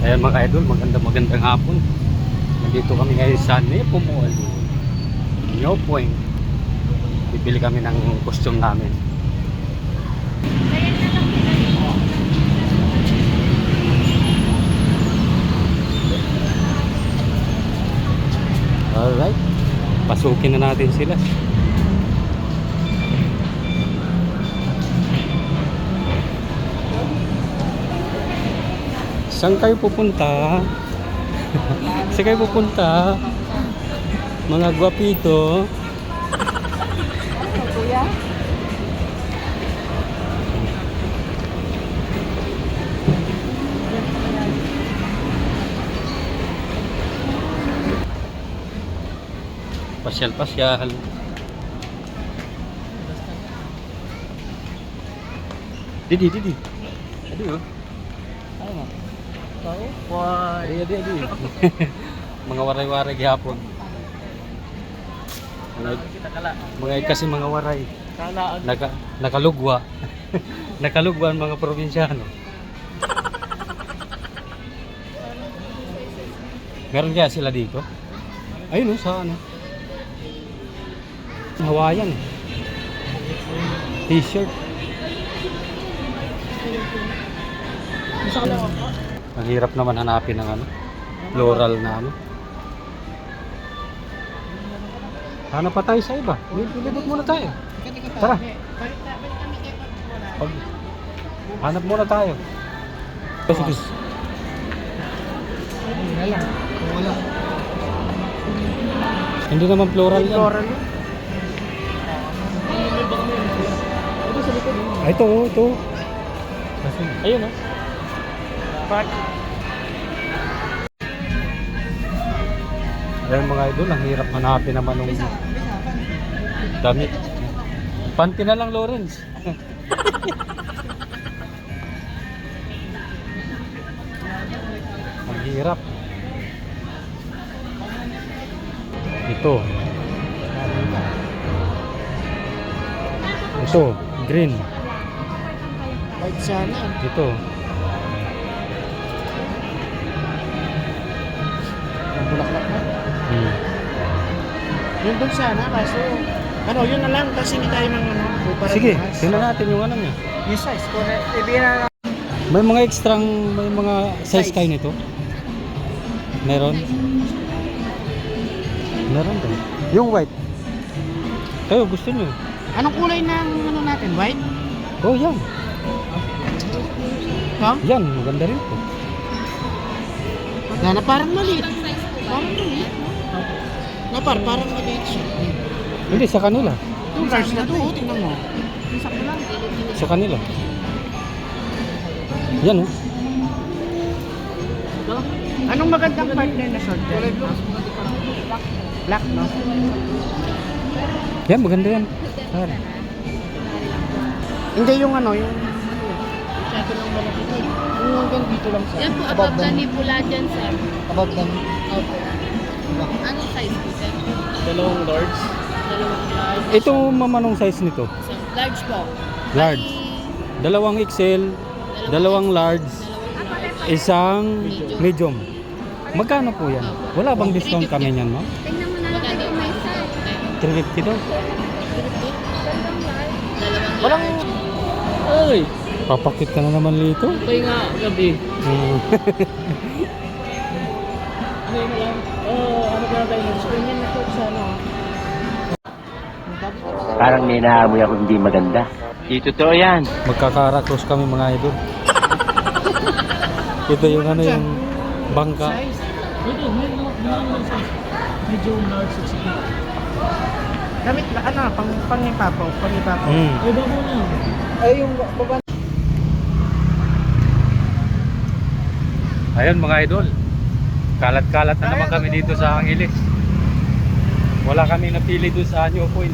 Ayan mga idol, maganda magandang hapon. Nandito kami ngayon sa Nepomualo. New Point. Bibili kami ng costume namin. Alright. Pasukin na natin sila. Saan kayo pupunta? Saan kayo pupunta? Mga gwapito. Kuya? Pasyal-pasyal. Didi, Didi. Adi oh. Ano? Tao? Adi, adi, adi. mga waray-waray gihapon. Mga, Kita kala. mga kasi mga waray. Kala. Naka, nakalugwa. nakalugwa ang mga probinsyano. Meron kaya sila dito? Ayun oh, sa ano? Hawaiian. T-shirt. Isa ka lang. Ang hirap naman hanapin ng ano, floral na ano. Hanap pa tayo sa iba. Libot muna tayo. Tara. Pag, hanap muna tayo. Kasi gusto. Wala. Wala. Hindi naman floral yan. Floral sa likod. Ah, ito, oh, ito. Kasi, Ayun oh. Park. ayan mga idol, ang hirap hanapin naman ng damit. Panty na lang, Lawrence. ang hirap. Ito. Ito, green. White sana. Ito. Bulaklak na. Hmm. Yun doon sana kaso ano yun na lang kasi hindi tayo ng ano. para Sige, tingnan natin yung ano niya. Yung size. Correct. Ibira na. May mga extrang, may mga size Size. kayo nito? Meron? Meron din. Yung white. Kayo, gusto nyo? Anong kulay ng ano natin? White? Oh, yan. Ha? Yan, maganda rin po. Na, na parang maliit. Parang maliit. Na par, parang maliit siya. Hindi, sa kanila. Yung large na to, oh, tingnan mo. Sakto lang. Sa kanila. Yan, oh. Anong magandang partner na short? Black, no? Yan, maganda yan. Hindi yung ano, yung... Masyado lang malaki. Yung hanggang dito lang sa... Yan po, above the nipula dyan, sir. Above the... Opo. Anong size po, sir? Dalawang large. Dalawang large. Ito, mamanong size nito. So, large po. Large. Ay, Dalawang XL, dalawang large, Dalawang large. isang medium. Magkano po yan? Wala bang discount kami niyan, ma'am? Tingnan mo na lang yung may size. 350 daw. Dalawang Walang... large. Ay! Papakit ka na naman dito. Ito nga, gabi. Hmm. Ano yun lang? Oh, ano ba tayo? Spring yan na to sa ano. Parang may naamoy ako hindi maganda. Di totoo yan. Magkakarakros kami mga idol. Ito yung ano yung bangka. Size. Ito, size. Medyo large at sige. Damit na, ano, pang pangipapaw, pangipapaw. Mm. Ba na? Ay, yung baba. Ayun mga idol. Kalat-kalat na naman kami dito sa Angeles. Wala kami napili doon sa New Point.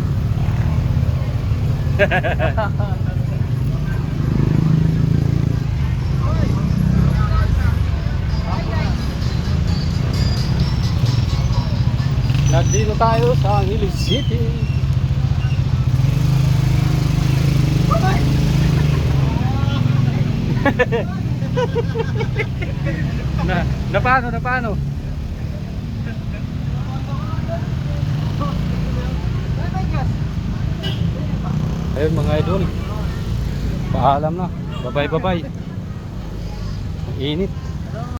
Nandito tayo sa Angeles City. Na, na paano, na paano? Ayun mga idol. Paalam na. Ang init.